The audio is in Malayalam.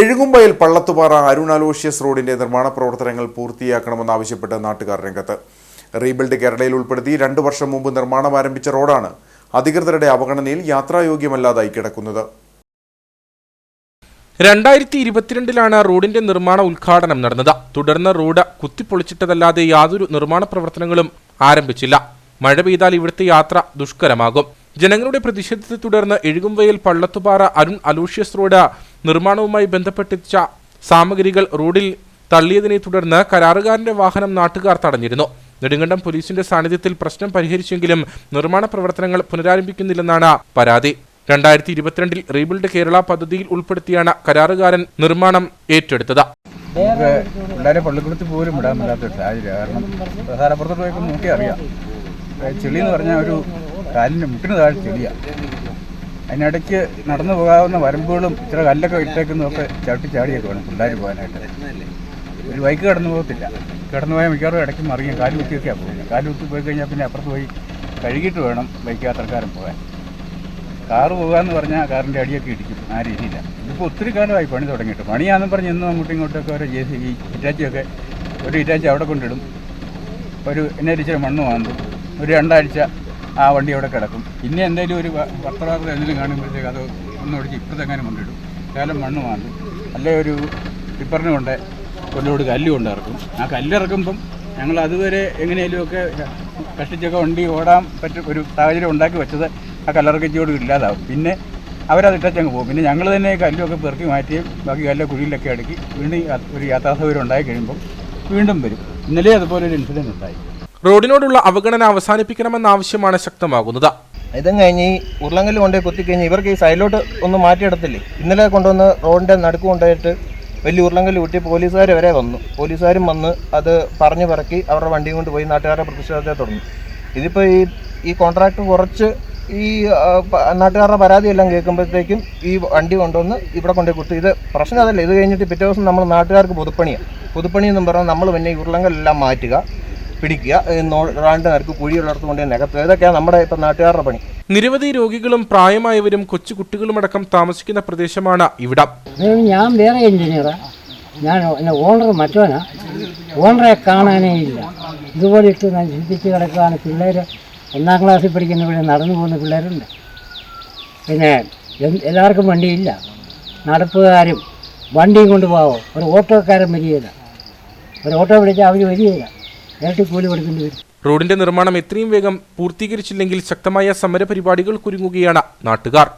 എഴുകുമ്പയിൽ പള്ളത്തുപാറ അരുൺ അലോഷ്യസ് റോഡിന്റെ നിർമ്മാണ പ്രവർത്തനങ്ങൾ പൂർത്തിയാക്കണമെന്നാവശ്യപ്പെട്ട് നാട്ടുകാർ രംഗത്ത്. റീബിൽഡ് കേരളയിൽ ഉൾപ്പെടുത്തി രണ്ടു വർഷം മുമ്പ് നിർമ്മാണം ആരംഭിച്ച റോഡാണ് അധികൃതരുടെ അവഗണനയിൽ യാത്രായോഗ്യമല്ലാതായി കിടക്കുന്നത്. രണ്ടായിരത്തി ഇരുപത്തിരണ്ടിലാണ് റോഡിന്റെ നിർമ്മാണ ഉദ്ഘാടനം നടന്നത്. തുടർന്ന് റോഡ് കുത്തിപ്പൊളിച്ചിട്ടതല്ലാതെ യാതൊരു നിർമ്മാണ പ്രവർത്തനങ്ങളും ആരംഭിച്ചില്ല. മഴ പെയ്താൽ ഇവിടുത്തെ യാത്ര ദുഷ്കരമാകും. ജനങ്ങളുടെ പ്രതിഷേധത്തെ തുടർന്ന് എഴുകുംവയൽ പള്ളത്തുപാറ അരുൺ അലൂഷ്യസ് റോഡ് നിർമ്മാണവുമായി ബന്ധപ്പെട്ടിച്ച സാമഗ്രികൾ റോഡിൽ തള്ളിയതിനെ തുടർന്ന് കരാറുകാരന്റെ വാഹനം നാട്ടുകാർ തടഞ്ഞിരുന്നു. നെടുങ്കണ്ടം പോലീസിന്റെ സാന്നിധ്യത്തിൽ പ്രശ്നം പരിഹരിച്ചെങ്കിലും നിർമ്മാണ പ്രവർത്തനങ്ങൾ പുനരാരംഭിക്കുന്നില്ലെന്നാണ് പരാതി. രണ്ടായിരത്തി ഇരുപത്തിരണ്ടിൽ റീബിൽഡ് കേരള പദ്ധതിയിൽ ഉൾപ്പെടുത്തിയാണ് കരാറുകാരൻ നിർമ്മാണം ഏറ്റെടുത്തത്. നമുക്ക് പിള്ളേരെ പള്ളിക്കൂടത്തിൽ പോലും വിടാൻ പറ്റാത്ത കാരണം നോക്കി അറിയാം. ചെളി എന്ന് പറഞ്ഞാൽ ഒരു കാലിന്റെ മുട്ടിന് താഴെ ചെളിയാണ് അതിനിടയ്ക്ക് നടന്നു പോകാവുന്ന വരമ്പുകളും ഇത്ര കല്ലൊക്കെ ഇട്ടേക്കുന്നതൊക്കെ ചവിട്ടി ചാടിയൊക്കെ വേണം പിള്ളേർ പോകാനായിട്ട്. ഒരു ബൈക്ക് കടന്നു പോകത്തില്ല. കടന്നു പോയാൽ മിക്കവാറും ഇടയ്ക്ക് മറിയും കാൽ കുത്തിയൊക്കെയാണ് പോകുന്നത്. കാൽ കുത്തി പോയി കഴിഞ്ഞാൽ പിന്നെ അപ്പുറത്ത് പോയി കഴുകിയിട്ട് വേണം ബൈക്ക് യാത്രക്കാരൻ പോകാൻ. കാറ് പോകാമെന്ന് പറഞ്ഞാൽ കാറിന്റെ അടിയൊക്കെ ഇടിക്കും. ആ രീതിയില്ല ഇതിപ്പോൾ ഒത്തിരി കാലമായി പണി തുടങ്ങിയിട്ട്. പണിയാണെന്ന് പറഞ്ഞ് ഇന്നും അങ്ങോട്ടും ഇങ്ങോട്ടൊക്കെ ഒരു ജെ സി ബി ഇറ്റാച്ചിയൊക്കെ ഒരു ഇറ്റാച്ചി അവിടെ കൊണ്ടിടും. ഒരു എന്നെ ഇച്ചിരി മണ്ണ് വാങ്ങും ഒരു രണ്ടാഴ്ച ആ വണ്ടി അവിടെ കിടക്കും. പിന്നെ എന്തെങ്കിലും ഒരു വസ്ത്രവാർത്ത എന്തെങ്കിലും കാണുമ്പോഴത്തേക്ക് അത് ഒന്ന് ഒടിച്ച് ഇപ്പുറത്തെങ്ങാനും കൊണ്ടിടും. കാലം മണ്ണ് വാങ്ങും അല്ലെ ഒരു ടിപ്പറിന് കൊണ്ട് കൊല്ലോട് കല്ല് കൊണ്ടിറക്കും ആ കല്ലിറക്കുമ്പം ഞങ്ങൾ അതുവരെ എങ്ങനെയെങ്കിലുമൊക്കെ കഷ്ടിച്ചൊക്കെ വണ്ടി ഓടാൻ പറ്റും ഒരു സാഹചര്യം ഉണ്ടാക്കി വെച്ചത് ആ കല്ലിറക്കിച്ചോട് ഇല്ലാതാവും. പിന്നെ അവരത് ഇട്ടച്ചങ്ങ് പോകും. പിന്നെ ഞങ്ങൾ തന്നെ കല്ലൊക്കെ പെറുക്കി മാറ്റിയും ബാക്കി കല്ല കുഴിയിലൊക്കെ അടുക്കി വീണ്ടും ഒരു യാത്രാ സൗകര്യം ഉണ്ടായി കഴിയുമ്പോൾ വീണ്ടും വരും. ഇന്നലെ അതുപോലെ ഒരു ഇൻസിഡന്റ് ഉണ്ടായി. റോഡിനോടുള്ള അവഗണന അവസാനിപ്പിക്കണമെന്ന ആവശ്യമാണ് ശക്തമാകുന്നത്. ഇതും കഴിഞ്ഞ് ഈ ഉരുളങ്കല്ല് കൊണ്ടുപോയി കുത്തിക്കഴിഞ്ഞ് ഇവർക്ക് ഈ സൈഡിലോട്ട് ഒന്ന് മാറ്റിയിടത്തില്ലേ? ഇന്നലെ കൊണ്ടുവന്ന് റോഡിന്റെ നടുക്ക് കൊണ്ടുപോയിട്ട് വലിയ ഉരുളങ്കല്ല് കുട്ടി പോലീസുകാർ വരെ വന്നു. പോലീസുകാരും വന്ന് അത് പറഞ്ഞു പറക്കി അവരുടെ വണ്ടിയും കൊണ്ട് പോയി നാട്ടുകാരുടെ പ്രതിഷേധത്തെ തുടർന്നു. ഇതിപ്പോൾ ഈ ഈ കോൺട്രാക്ട് കുറച്ച് ഈ നാട്ടുകാരുടെ പരാതിയെല്ലാം കേൾക്കുമ്പോഴത്തേക്കും ഈ വണ്ടി കൊണ്ടുവന്ന് ഇവിടെ കൊണ്ടുപോയി കുത്തി. ഇത് പ്രശ്നം അതല്ല ഇത് കഴിഞ്ഞിട്ട് പിറ്റേ ദിവസം നമ്മൾ നാട്ടുകാർക്ക് പുതുപ്പണിയാണ് പുതുപ്പണി എന്നും പറഞ്ഞാൽ നമ്മൾ പിന്നെ ഈ ഉരുളങ്കല്ലെല്ലാം മാറ്റുക. പിടിക്കുക റാണ്ട് കുഴി കുഴിയുള്ളിടത്ത് കൊണ്ട് നികത്തുക ഇതൊക്കെയാണ് നമ്മുടെ ഇപ്പം നാട്ടുകാരുടെ പണി. നിരവധി രോഗികളും പ്രായമായവരും കൊച്ചു കുട്ടികളുമടക്കം താമസിക്കുന്ന പ്രദേശമാണ് ഇവിടെ. ഞാൻ വേറെ എഞ്ചിനീയറാ ഞാൻ എന്റെ ഓണർ മറ്റവനാ. ഓണറെ കാണാനേ ഇല്ല. ഇതുപോലെ ഇട്ട് ഞാൻ ചിന്തിച്ച് കിടക്കുകയാണ് പിള്ളേർ ഒന്നാം ക്ലാസ്സിൽ പഠിക്കുന്ന പിള്ളേർ നടന്നു പോകുന്ന പിള്ളേരുണ്ട്. പിന്നെ എല്ലാവർക്കും വണ്ടിയില്ല. നടപ്പുകാരും വണ്ടിയും കൊണ്ട് പോകാമോ ഒരു ഓട്ടോക്കാരൻ വരികയില്ല. ഒരു ഓട്ടോ വിളിച്ചാൽ അവർ വരികയില്ല. റോഡിന്റെ നിർമ്മാണം എത്രയും വേഗം പൂർത്തീകരിച്ചില്ലെങ്കിൽ ശക്തമായ സമരപരിപാടികൾ കുരുങ്ങുകയാണ് നാട്ടുകാർ.